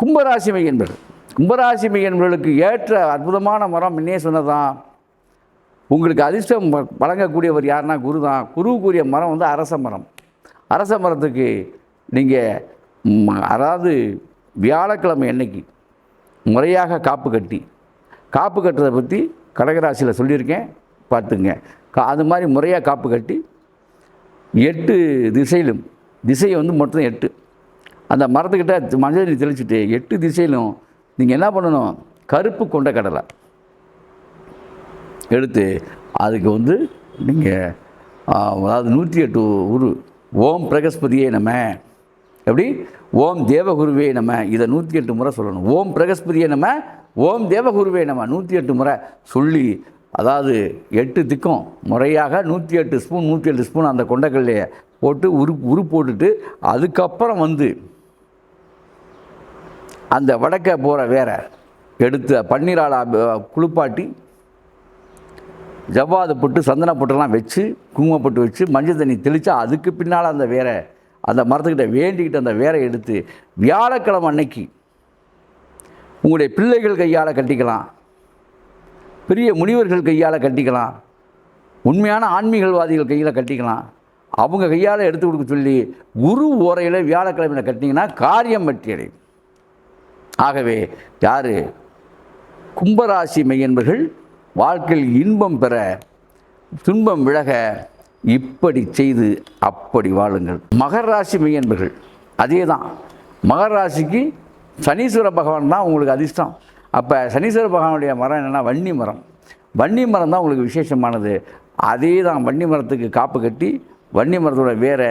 கும்பராசி மையன்பர்கள் கும்பராசி மையன்பர்களுக்கு ஏற்ற அற்புதமான மரம் இன்னே சொன்னதான் உங்களுக்கு அதிர்ஷ்டம் வழங்கக்கூடியவர் யாருன்னா குரு தான் குருவுக்குரிய மரம் வந்து அரச மரம். அரச மரத்துக்கு நீங்கள் அதாவது வியாழக்கிழமை அன்னைக்கு முறையாக காப்பு கட்டி காப்பு கட்டுறதை பற்றி கடகராசியில் சொல்லியிருக்கேன். பார்த்துங்க. கா அது மாதிரி முறையாக காப்பு கட்டி எட்டு திசையிலும் திசை வந்து மொத்தம் எட்டு. அந்த மரத்துக்கிட்ட மஞ்சள் நீர் தெளிச்சுட்டு எட்டு திசையிலும் நீங்கள் என்ன பண்ணணும்? கருப்பு கொண்ட கடலை எடுத்து அதுக்கு வந்து நீங்கள் அதாவது நூற்றி எட்டு உரு ஓம் பிரகஸ்பதியே நம்ம எப்படி? ஓம் தேவகுருவே நம்ம இதை நூற்றி எட்டு முறை சொல்லணும். ஓம் பிரகஸ்பதியே நம்ம ஓம் தேவகுருவே நம்ம நூற்றி எட்டு முறை சொல்லி அதாவது எட்டு திக்கும் முறையாக நூற்றி எட்டு ஸ்பூன் நூற்றி எட்டு ஸ்பூன் அந்த கொண்டக்கல்லையை போட்டு உரு உரு போட்டுட்டு அதுக்கப்புறம் வந்து அந்த வடக்க போகிற வேற. எடுத்து பன்னீரால் குளிப்பாட்டி ஜவ்வாது புட்டு சந்தன பொட்டெல்லாம் வச்சு குங்குமப்பட்டு வச்சு மஞ்சள் தண்ணி தெளித்தா அதுக்கு பின்னால் அந்த வேற அந்த மரத்துக்கிட்ட வேண்டிக்கிட்டு அந்த வேரை எடுத்து வியாழக்கிழமை அன்னைக்கு உங்களுடைய பிள்ளைகள் கையால் கட்டிக்கலாம். பெரிய முனிவர்கள் கையால் கட்டிக்கலாம். உண்மையான ஆன்மீகவாதிகள் கையில் கட்டிக்கலாம். அவங்க கையால் எடுத்து கொடுக்க சொல்லி குரு ஓரையில் வியாழக்கிழமையில் கட்டிங்கன்னா காரியம் வெற்றி அடையும் ஆகவே யார்? கும்பராசி மையன்பர்கள் வாழ்க்கையில் இன்பம் பெற துன்பம் விலக இப்படி செய்து அப்படி வாழுங்கள். மகர ராசி மெய்யன்பர்கள் அதே தான் மகர ராசிக்கு சனீஸ்வர பகவான் தான் உங்களுக்கு அதிர்ஷ்டம். அப்போ சனீஸ்வர பகவானுடைய மரம் என்னென்னா வன்னி மரம். வன்னி மரம் தான் உங்களுக்கு விசேஷமானது. அதே தான் வன்னி மரத்துக்கு காப்பு கட்டி வன்னி மரத்தோட வேற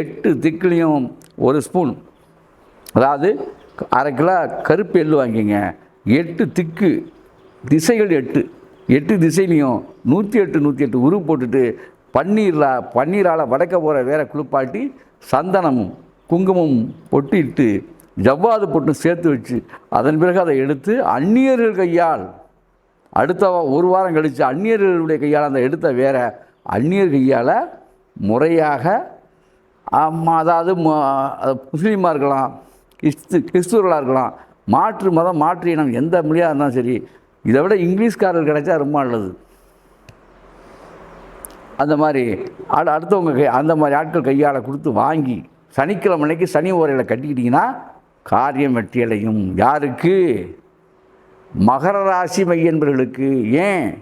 எட்டு திக்குலேயும் ஒரு ஸ்பூன் அதாவது அரை கிலோ கருப்பு எள்ளு வாங்கிங்க. எட்டு திக்கு திசைகள் எட்டு. எட்டு திசையிலையும் நூற்றி எட்டு நூற்றி எட்டு உரு போட்டுட்டு பன்னீரில் பன்னீரால் வடக்க போகிற வேற குளிப்பாட்டி சந்தனமும் குங்குமம் பொட்டிட்டு ஜவ்வாது பொட்டு சேர்த்து வச்சு அதன் பிறகு அதை எடுத்து அந்நியர்கள் கையால் அடுத்த ஒரு வாரம் கழித்து அந்நியர்களுடைய கையால் அந்த எடுத்த வேற அந்நியர் கையால் முறையாக அதாவது முஸ்லீமாக இருக்கலாம் கிறிஸ்து கிறிஸ்துவர்களாக இருக்கலாம். மாற்று மதம் மாற்று இனம் எந்த மொழியாக இருந்தாலும் சரி இதை விட இங்கிலீஷ்காரர் கிடைச்சா ரொம்ப நல்லது. அந்த மாதிரி அடு அடுத்தவங்க கை அந்த மாதிரி ஆட்கள் கையால் கொடுத்து வாங்கி சனிக்கிழமை அன்னைக்கு சனி ஓரையில் கட்டிக்கிட்டிங்கன்னா காரியம் வெற்றியடையும் யாருக்கு? மகர ராசி மையன்பர்களுக்கு. ஏன்?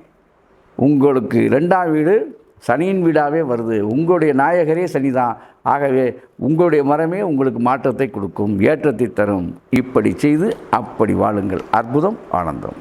உங்களுக்கு. ரெண்டாம் வீடு சனியின் வீடாகவே வருது. உங்களுடைய நாயகரே சனிதான். ஆகவே உங்களுடைய மரமே உங்களுக்கு மாற்றத்தை கொடுக்கும் ஏற்றத்தை தரும். இப்படி செய்து அப்படி வாழுங்கள். அற்புதம் ஆனந்தம்.